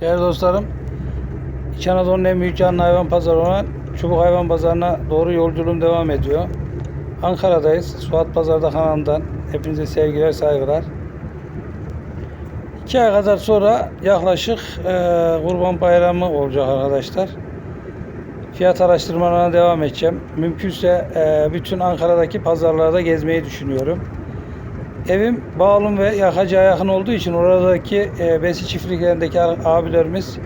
Değerli dostlarım, İç Anadolu'nun en büyük canlı hayvan pazarı olan Çubuk Hayvan Pazarı'na doğru yolculuğum devam ediyor. Ankara'dayız. Suat Pazar'da kanalından hepinize sevgiler, saygılar. İki ay kadar sonra yaklaşık e, Kurban Bayramı olacak arkadaşlar. Fiyat araştırmalarına devam edeceğim. Mümkünse e, bütün Ankara'daki pazarlarda gezmeyi düşünüyorum. Evim Bağlum ve Yakacı'ya yakın olduğu için oradaki e, besi çiftliklerindeki abilerimiz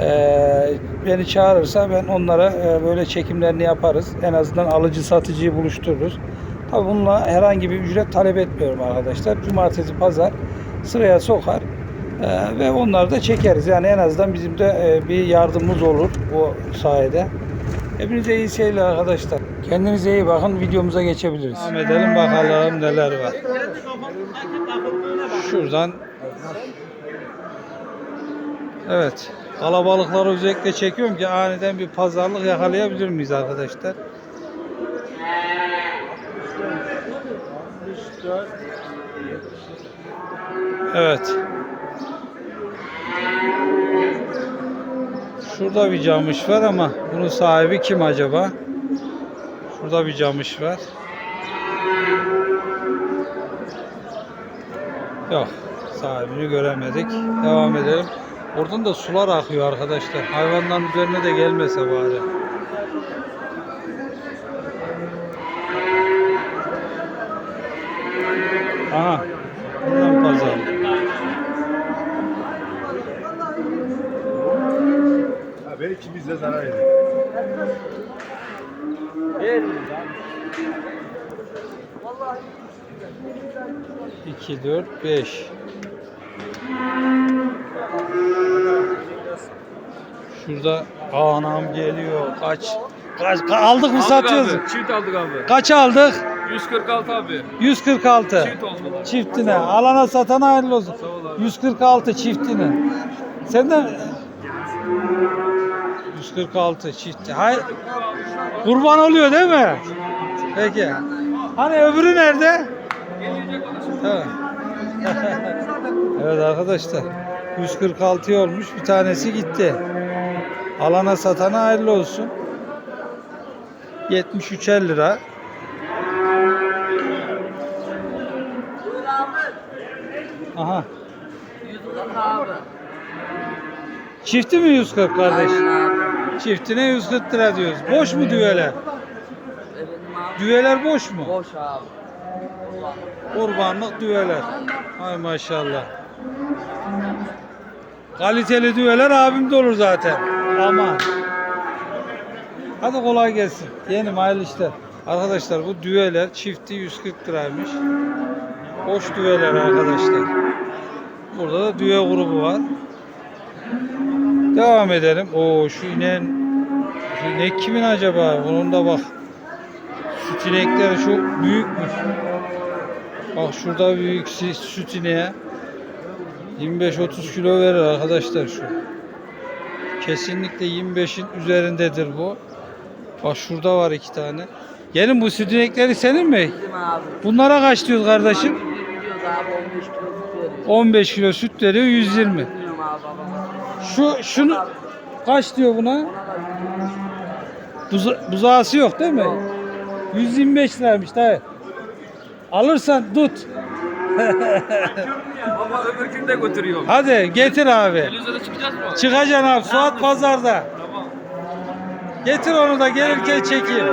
e, beni çağırırsa ben onlara e, böyle çekimlerini yaparız. En azından alıcı satıcıyı buluştururuz. Tabi bununla herhangi bir ücret talep etmiyorum arkadaşlar. Cumartesi pazar sıraya sokar e, ve onları da çekeriz. Yani en azından bizim de e, bir yardımımız olur bu sayede. Hepinize iyi seyirler arkadaşlar. Kendinize iyi bakın. Videomuza geçebiliriz. Devam edelim bakalım neler var. Şuradan Evet. Kalabalıkları özellikle çekiyorum ki aniden bir pazarlık yakalayabilir miyiz arkadaşlar? Evet. Şurada bir camış var ama bunun sahibi kim acaba? Şurada bir camış var. Yok. Sahibini göremedik. Devam edelim. Oradan da sular akıyor arkadaşlar. Hayvanların üzerine de gelmese bari. Aha. Buradan pazar. Belki bize zarar ediyor. 2, 4, 5. Şurada anam geliyor. Kaç? Kaç? ka- aldık mı satıyoruz? Abi, çift aldık abi. Kaç aldık? 146 abi. 146. Çift oldular. Çiftine. Alana satana hayırlı olsun. Sağ ol abi. 146 çiftine. Senden 146 çifti. Hay Kurban oluyor değil mi? Peki. Hani öbürü nerede? Tamam. evet arkadaşlar. 146 olmuş. Bir tanesi gitti. Alana satana hayırlı olsun. 73'er lira. Aha. Çifti mi 140 kardeş? Çiftine 140 lira diyoruz. Boş mu düveler? Düveler boş mu? Boş abi. Kurbanlık düveler. Hay maşallah. Kaliteli düveler abimde olur zaten. Aman. Hadi kolay gelsin. Yenim hayırlı işler. Arkadaşlar bu düveler çifti 140 liraymış. Boş düveler arkadaşlar. Burada da düve grubu var. Devam edelim. Oo şu inen şu inek kimin acaba? Bunun da bak. Süt inekleri çok büyükmüş. Bak şurada büyük süt ineği. 25-30 kilo verir arkadaşlar şu. Kesinlikle 25'in üzerindedir bu. Bak şurada var iki tane. Gelin bu süt inekleri senin mi? Bizim abi. Bunlara kaç diyoruz kardeşim? Gidiyoruz abi 15 kilo süt veriyor. 15 kilo süt veriyor 120. Bilmiyorum abi babam. Şu şunu kaç diyor buna? Buza, buzağısı yok değil mi? 125 liraymış dayı. Alırsan tut. Baba öbür gün de götürüyorum. Hadi getir abi. Televizyona çıkacağız mı? Çıkacaksın abi Suat Pazar'da. Tamam. Getir onu da gelirken çekeyim.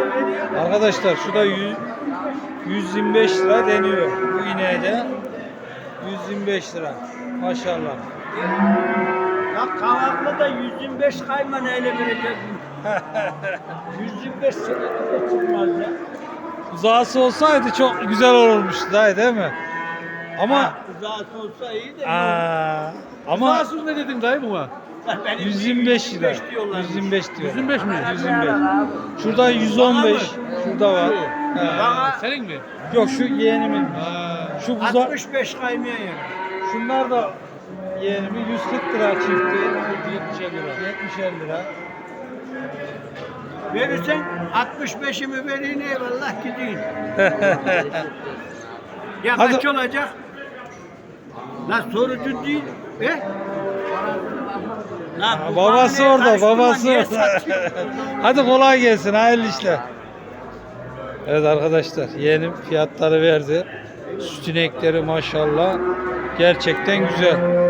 Arkadaşlar şu da 100, 125 lira deniyor bu ineğe de. 125 lira. Maşallah. Ya kavaklı da 125 kayman ele verecek. 125 senede çıkmaz ya. Uzağısı olsaydı çok güzel olurmuştu dayı değil mi? Ama Uzağısı olsa iyi de. aa, ama Nasıl ne dedin dayı buna? benim 125 lira. 125 diyorlar. 125 diyor. 125 mi? 125. Şurada 115. Şurada var. He. Bana Senin mi? Yok şu yeğenimin. Şu buza 65 kaymaya yani. şunlar da yeğenimin 140 lira çifti. 70 lira. 70 lira. Verirsen 65'imi vereyim eyvallah gideyim. ya Hadi. kaç olacak? Lan sorucu değil. He? Lan bu babası bana orada, karıştırma, babası niye orada. satıyorsun? Hadi kolay gelsin, hayırlı işler. Evet arkadaşlar, yeğenim fiyatları verdi. Süt inekleri maşallah gerçekten güzel.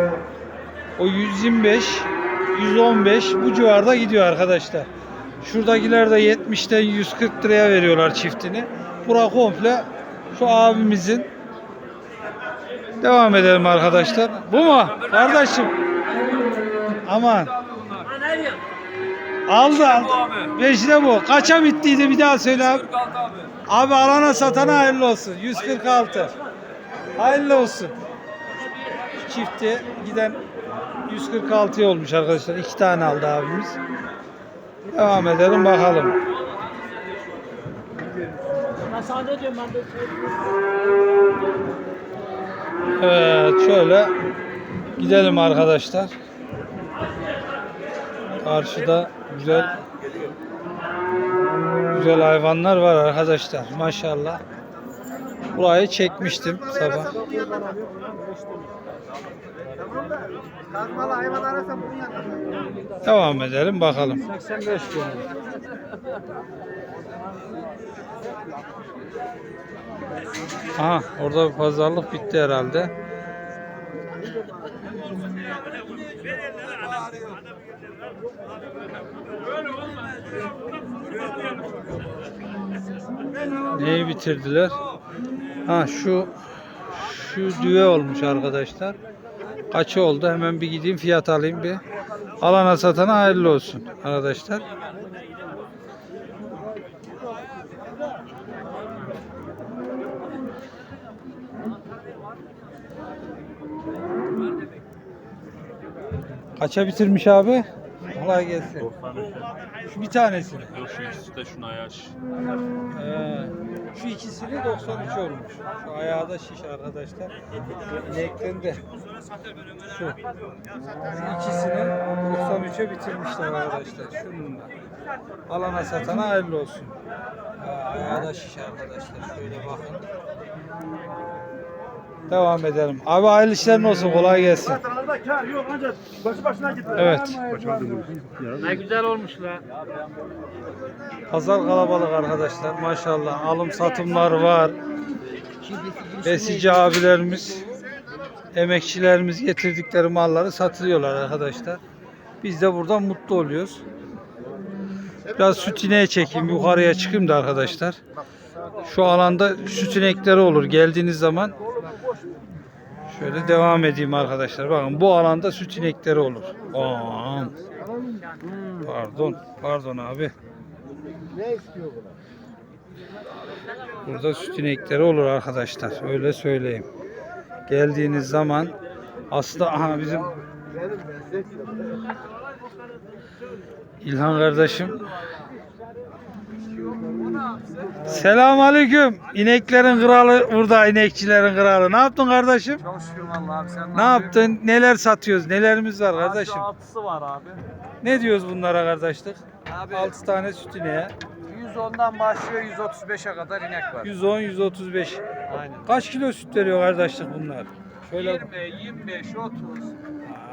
O 125, 115 bu civarda gidiyor arkadaşlar. Şuradakiler de 70'ten 140 liraya veriyorlar çiftini. Bura komple şu abimizin. Devam edelim arkadaşlar. Bu mu? Kardeşim. Aman. Aldı aldı. Beşine bu. Kaça bittiydi bir daha söyle abi. 46 abi. Alana satana hayırlı olsun. 146. Hayırlı olsun. Şu Çifti giden 146 olmuş arkadaşlar. İki tane aldı abimiz. Devam edelim bakalım. Evet şöyle gidelim arkadaşlar. Karşıda güzel güzel hayvanlar var arkadaşlar. Maşallah. Burayı çekmiştim sabah. Devam edelim bakalım. 85 Aha orada bir pazarlık bitti herhalde. Neyi bitirdiler? Ha şu şu düve olmuş arkadaşlar. Kaçı oldu? Hemen bir gideyim fiyat alayım bir. Alana satana hayırlı olsun arkadaşlar. Kaça bitirmiş abi? Kolay gelsin. Şu bir tanesini. Yok şu ikisi de şuna yaş. Ee, şu ikisini 93 olmuş. Şu ayağı da şiş arkadaşlar. İnekten de şu. Şu ikisini 93'e bitirmişler arkadaşlar. Şununla. Alana satana hayırlı olsun. Ee, ayağı da şiş arkadaşlar. Şöyle bakın. Devam edelim. Abi hayırlı işlerin olsun. Kolay gelsin. Evet. Ne güzel olmuş la. Pazar kalabalık arkadaşlar. Maşallah alım satımlar var. Besici abilerimiz, emekçilerimiz getirdikleri malları satıyorlar arkadaşlar. Biz de buradan mutlu oluyoruz. Biraz süt ineği çekeyim, yukarıya çıkayım da arkadaşlar. Şu alanda süt inekleri olur geldiğiniz zaman. Şöyle devam edeyim arkadaşlar. Bakın bu alanda süt inekleri olur. Aa, pardon, pardon abi. Burada süt inekleri olur arkadaşlar. Öyle söyleyeyim. Geldiğiniz zaman aslında aha bizim İlhan kardeşim Selam aleyküm. İneklerin kralı burada inekçilerin kralı. Ne yaptın kardeşim? Çok şükür vallahi abi sen Ne yaptın? Neler satıyoruz? Nelerimiz var kardeşim? altısı var abi. Ne diyoruz bunlara kardeşlik? Abi 6 tane süt ineğe. 110'dan başlıyor 135'e kadar inek var. 110 135. Aynen. Kaç kilo süt veriyor kardeşlik bunlar? Şöyle 20, 25, 30.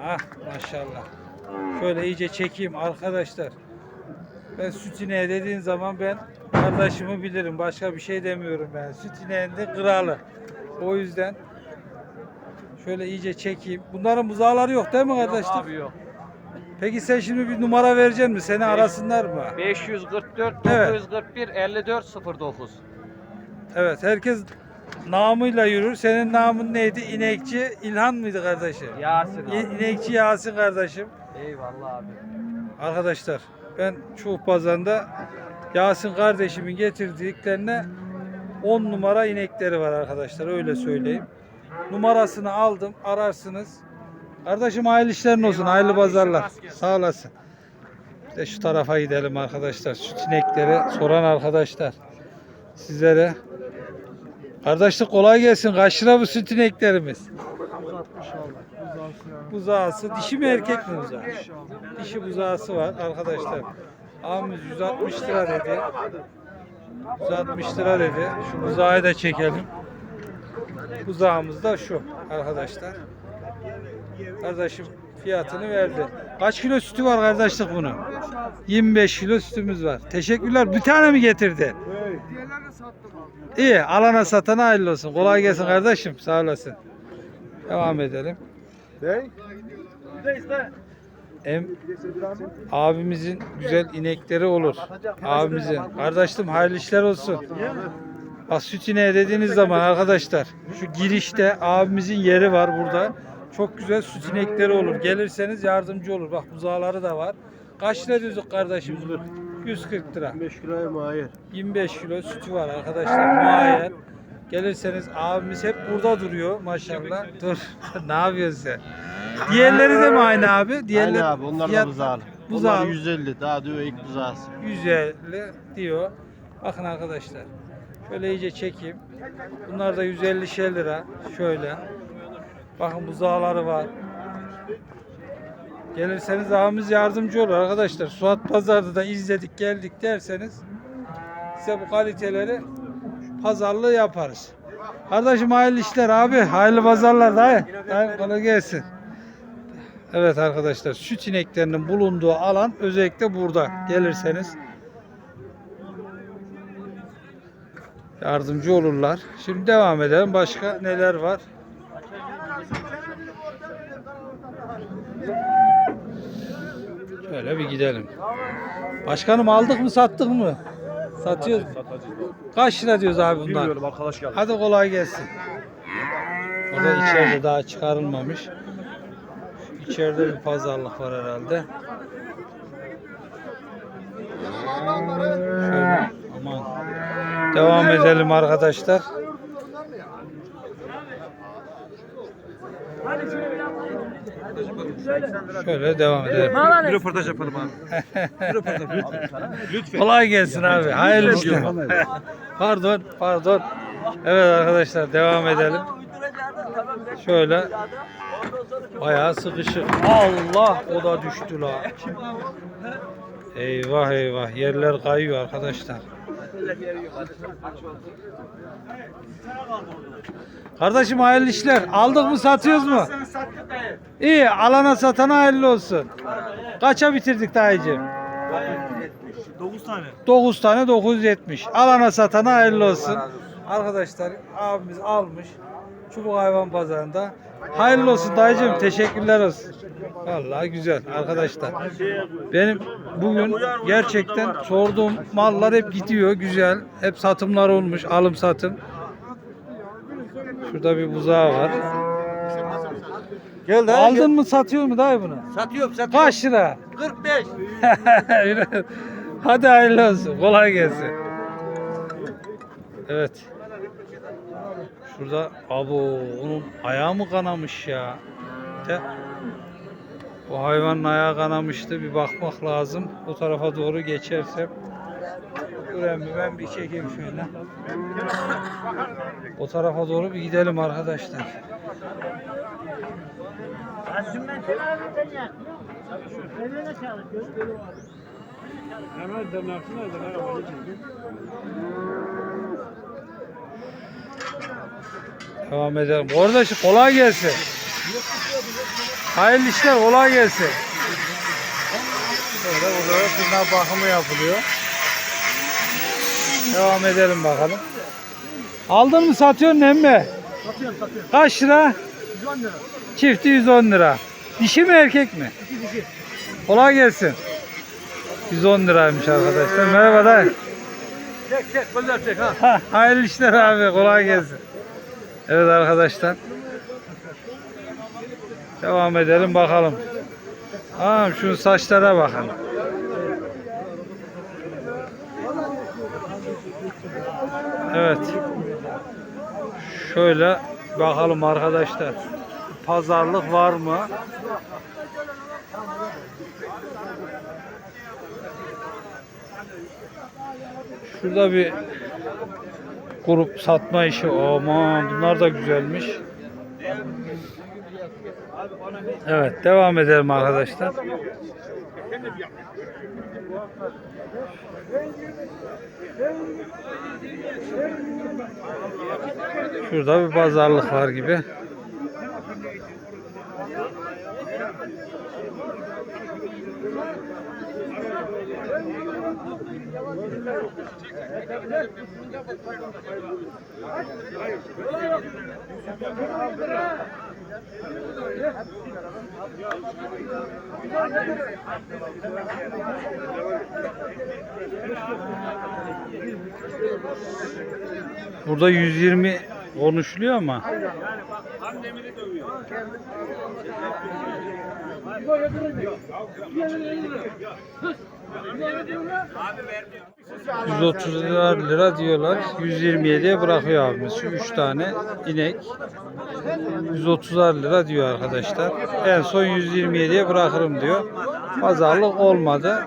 Ah maşallah. Şöyle iyice çekeyim arkadaşlar. Ben süt ineği dediğin zaman ben kardeşimi bilirim. Başka bir şey demiyorum ben. Süt ineğinde kralı. O yüzden şöyle iyice çekeyim. Bunların buzağları yok değil mi kardeşlik? Abi yok. Peki sen şimdi bir numara vereceksin mi? Seni arasınlar mı? 544, Evet. 941, 54, 09. Evet herkes namıyla yürür. Senin namın neydi? İnekçi İlhan mıydı kardeşim? Yasin abi. İ- İnekçi Yasin kardeşim. Eyvallah abi. Arkadaşlar ben Çuh Pazarı'nda Yasin kardeşimin getirdiklerine 10 numara inekleri var arkadaşlar öyle söyleyeyim. Numarasını aldım ararsınız. Kardeşim hayırlı işlerin olsun hayırlı pazarlar. Sağ olasın. Bir de şu tarafa gidelim arkadaşlar. Süt inekleri soran arkadaşlar. Sizlere Kardeşlik kolay gelsin. Kaç lira bu süt ineklerimiz? Buzağısı. Dişi mi erkek mi buzağı? Dişi buzağısı var arkadaşlar. Abimiz 160 lira dedi. 160 lira dedi. Şu buzağı da çekelim. Buzağımız da şu arkadaşlar. Kardeşim fiyatını verdi. Kaç kilo sütü var kardeşlik bunun? 25 kilo sütümüz var. Teşekkürler. Bir tane mi getirdi? İyi. Alana satana hayırlı olsun. Kolay gelsin kardeşim. Sağ olasın. Devam edelim. Em abimizin güzel inekleri olur. Abimizin. Kardeşim hayırlı işler olsun. Bak süt ineği dediğiniz zaman arkadaşlar şu girişte abimizin yeri var burada. Çok güzel süt inekleri olur. Gelirseniz yardımcı olur. Bak buzağları da var. Kaç lira diyoruz kardeşim? 140 lira. 5 kiloya mahir. 25 kilo sütü var arkadaşlar. Muayyer. Gelirseniz abimiz hep burada duruyor maşallah. Dur. ne yapıyorsun sen? Diğerleri de mi aynı abi? Diğerleri, Aynen abi onlar fiyat- da buzağlı. Buzağlı. Onlar 150 daha diyor ilk buzağısı. 150 diyor. Bakın arkadaşlar. Şöyle iyice çekeyim. Bunlar da 150 şey lira. Şöyle. Bakın buzağları var. Gelirseniz abimiz yardımcı olur arkadaşlar. Suat Pazar'da da izledik geldik derseniz size bu kaliteleri pazarlığı yaparız. Kardeşim hayırlı işler abi. Hayırlı pazarlar dayı. Dayı kolay gelsin. Evet arkadaşlar süt ineklerinin bulunduğu alan özellikle burada gelirseniz yardımcı olurlar. Şimdi devam edelim. Başka neler var? Şöyle bir gidelim. Başkanım aldık mı sattık mı? Satıyoruz. Kaç lira diyoruz abi bundan? Bilmiyorum arkadaş geldi. Hadi kolay gelsin. O da içeride daha çıkarılmamış. İçeride bir pazarlık var herhalde. Şöyle aman. Devam edelim arkadaşlar. Şöyle devam edelim. Bir röportaj yapalım abi. Kolay gelsin abi. Hayırlı işler. pardon, pardon. Evet arkadaşlar devam edelim. Şöyle bayağı sıkışık. Allah o da düştü la. Eyvah eyvah yerler kayıyor arkadaşlar. Kardeşim hayırlı işler. Aldık mı satıyoruz mu? İyi alana satana hayırlı olsun. Kaça bitirdik dayıcığım? 9 tane. 9 tane 970. Alana satana hayırlı olsun. Arkadaşlar abimiz almış. Çubuk hayvan pazarında. Hayırlı olsun dayıcığım. Teşekkürler olsun. Vallahi güzel arkadaşlar. Benim bugün gerçekten sorduğum mallar hep gidiyor. Güzel. Hep satımlar olmuş. Alım satım. Şurada bir buzağı var. Gel Aldın mı satıyor mu dayı bunu? Satıyorum satıyorum. Kaç lira? 45. Hadi hayırlı olsun. Kolay gelsin. Evet. Şurada abo onun ayağı mı kanamış ya? De. O hayvanın ayağı kanamıştı. Bir bakmak lazım. O tarafa doğru geçersem. Gören? Ben bir çekeyim şöyle. O tarafa doğru bir gidelim arkadaşlar. Devam edelim. Kardeşim kolay gelsin. Hayırlı işler kolay gelsin. Böyle burada tırnak bakımı yapılıyor. Devam edelim bakalım. Aldın mı satıyorsun emmi? Satıyorum satıyorum. Kaç lira? 110 lira. Çifti 110 lira. Dişi mi erkek mi? İki dişi. Kolay gelsin. 110 liraymış arkadaşlar. Merhaba dayı. Çek çek güzel çek. Ha, hayırlı işler abi. Kolay gelsin. Evet arkadaşlar. Devam edelim bakalım. Aa, şu saçlara bakın. Evet. Şöyle bakalım arkadaşlar. Pazarlık var mı? Şurada bir grup satma işi. Aman bunlar da güzelmiş. Evet devam edelim arkadaşlar. Şurada bir pazarlık var gibi. Burada 120 konuşuluyor ama. ...130 lira, diyorlar. 127'ye bırakıyor abimiz. Şu 3 tane inek. 130 lira diyor arkadaşlar. En son 127'ye bırakırım diyor. Pazarlık olmadı.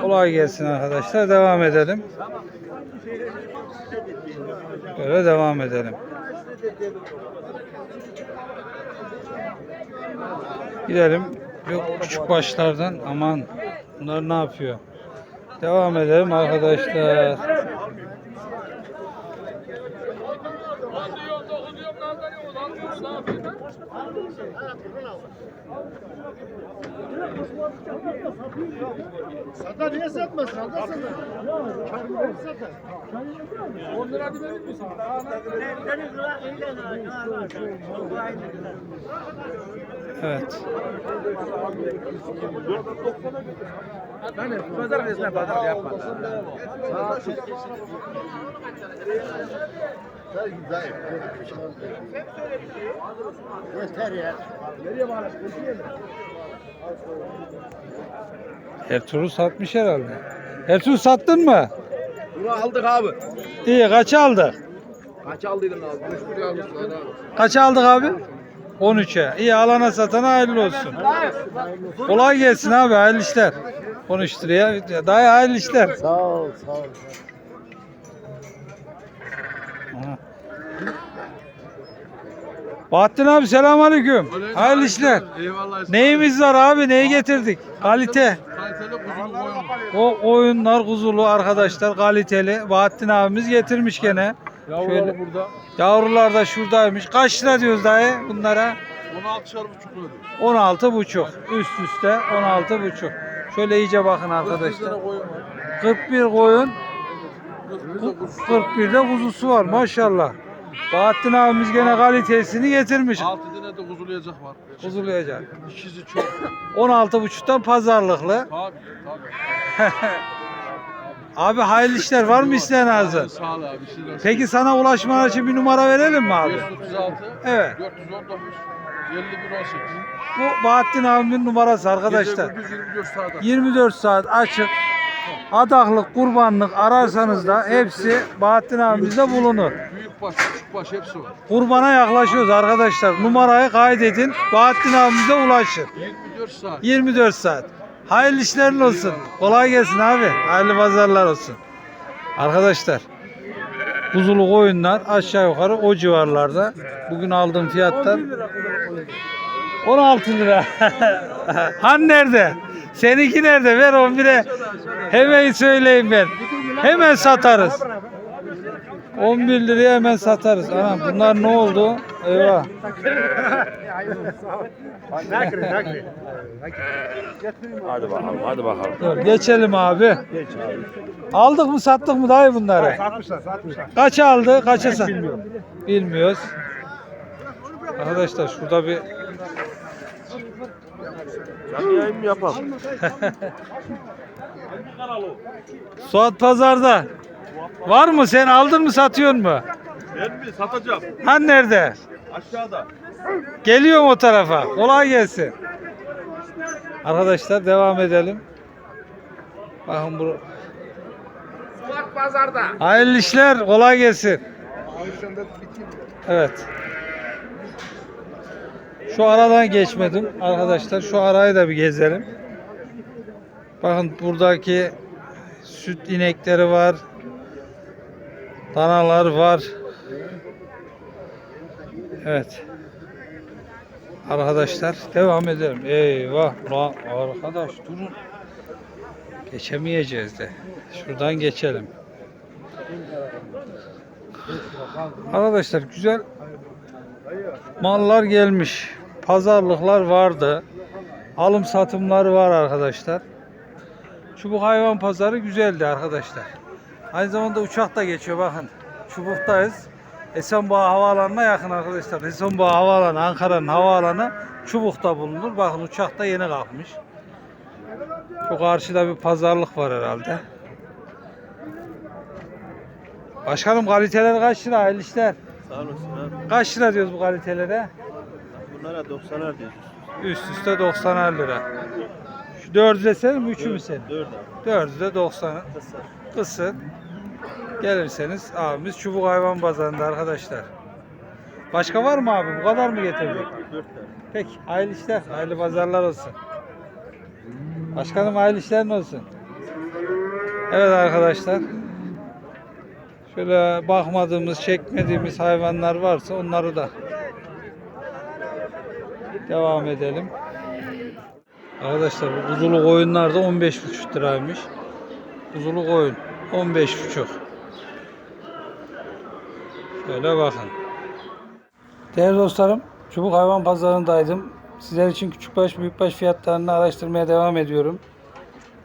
Kolay gelsin arkadaşlar. Devam edelim. Böyle devam edelim. Gidelim. Yok küçük başlardan aman bunlar ne yapıyor? Devam edelim arkadaşlar. Sata niye satmasın? Sata sata. Karnı sata. Evet. Pazar resmen pazar yapma. Yeter ya. Ertuğrul satmış herhalde. Ertuğrul sattın mı? Bunu aldık abi. İyi kaç aldık? Kaç aldıydın abi? 3 liraya almışsın abi. Kaç aldık abi? 13'e. İyi alana satana hayırlı olsun. Kolay gelsin abi hayırlı işler. 13 liraya. Daha hayırlı işler. Sağ ol, sağ ol. Aha. Bahattin abi selamünaleyküm. Hayırlı işler. Eyvallah. Neyimiz var abi? Neyi getirdik? Kalite. Kaliteli kuzulu koyun. O oyunlar kuzulu arkadaşlar kaliteli. Bahattin abimiz getirmiş gene. Şöyle burada. yavrular da şuradaymış. Kaç lira diyoruz dayı bunlara? 16'şar buçuk lira. 16 buçuk. Üst üste 16 buçuk. Şöyle iyice bakın arkadaşlar. koyun var. 41 koyun, 41 kuzu. 41'de kuzusu var maşallah. Bahattin abimiz gene kalitesini getirmiş. 6 tane de kuzulayacak var. Kuzulayacak. İkizi çok. 16 buçuktan pazarlıklı. Tabii tabii. Abi hayırlı işler var mı isteyen ağzı? Sağ ol abi. Şimdi Peki sana ulaşman için bir numara verelim mi abi? 536 Evet. 419 51 18 Bu Bahattin abimin numarası arkadaşlar. Gece 24 saat. 24 saat açık. Adaklık, kurbanlık ararsanız da hepsi Bahattin abimizde bulunur. Büyük baş, küçük baş hepsi var. Kurbana yaklaşıyoruz arkadaşlar. Numarayı kaydedin. Bahattin abimize ulaşın. 24 saat. 24 saat. Hayırlı işlerin olsun. Kolay gelsin abi. Hayırlı pazarlar olsun. Arkadaşlar kuzulu koyunlar aşağı yukarı o civarlarda. Bugün aldığım fiyatlar 16 lira. Han nerede? Seninki nerede? Ver 11'e. Hemen söyleyeyim ben. Hemen satarız. 11 liraya hemen satarız. Anam bunlar ne oldu? Eyvah. Hadi bakalım, hadi bakalım. Dur, geçelim abi. Aldık mı sattık mı dayı bunları? Satmışlar, satmışlar. Kaç aldı? Kaça sat? Bilmiyoruz. Arkadaşlar şurada bir Canlı yayın mı yapalım? Suat Pazar'da. Var mı sen aldın mı satıyorsun mu? Ben mi satacağım? Han nerede? Aşağıda. Geliyorum o tarafa. Kolay gelsin. Arkadaşlar devam edelim. Bakın bu. Suat pazarda. Hayırlı işler. Kolay gelsin. Evet. Şu aradan geçmedim arkadaşlar. Şu arayı da bir gezelim. Bakın buradaki süt inekleri var. Danalar var. Evet. Arkadaşlar devam edelim. Eyvah lan arkadaş durun. Geçemeyeceğiz de. Şuradan geçelim. Arkadaşlar güzel mallar gelmiş. Pazarlıklar vardı. Alım satımları var arkadaşlar. Çubuk hayvan pazarı güzeldi arkadaşlar. Aynı zamanda uçak da geçiyor bakın. Çubuk'tayız. Esenboğa Havaalanı'na yakın arkadaşlar. Esenboğa Havaalanı, Ankara'nın havaalanı Çubuk'ta bulunur. Bakın uçak da yeni kalkmış. Şu karşıda bir pazarlık var herhalde. Başkanım kaliteler kaç lira? Hayırlı işler. Sağ olasın abi. Kaç lira diyoruz bu kalitelere? Bunlara 90'ar diyoruz. Üst üste 90 lira. Şu dördü de senin mi, üçü mü senin? 4 abi. Dördü de 90. Kısa. Kısın. Gelirseniz abimiz Çubuk Hayvan Pazarı'nda arkadaşlar. Başka var mı abi? Bu kadar mı getirdik? 4 tane. Peki. Hayırlı işler. Hayırlı pazarlar olsun. Başkanım hayırlı işler olsun. Evet arkadaşlar. Şöyle bakmadığımız, çekmediğimiz hayvanlar varsa onları da devam edelim. Arkadaşlar bu kuzulu koyunlar da 15,5 liraymış. Kuzulu koyun 15,5. Şöyle bakın. Değerli dostlarım, Çubuk Hayvan Pazarı'ndaydım. Sizler için küçükbaş büyükbaş fiyatlarını araştırmaya devam ediyorum.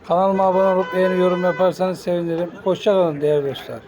Kanalıma abone olup beğeni yorum yaparsanız sevinirim. Hoşçakalın değerli dostlar.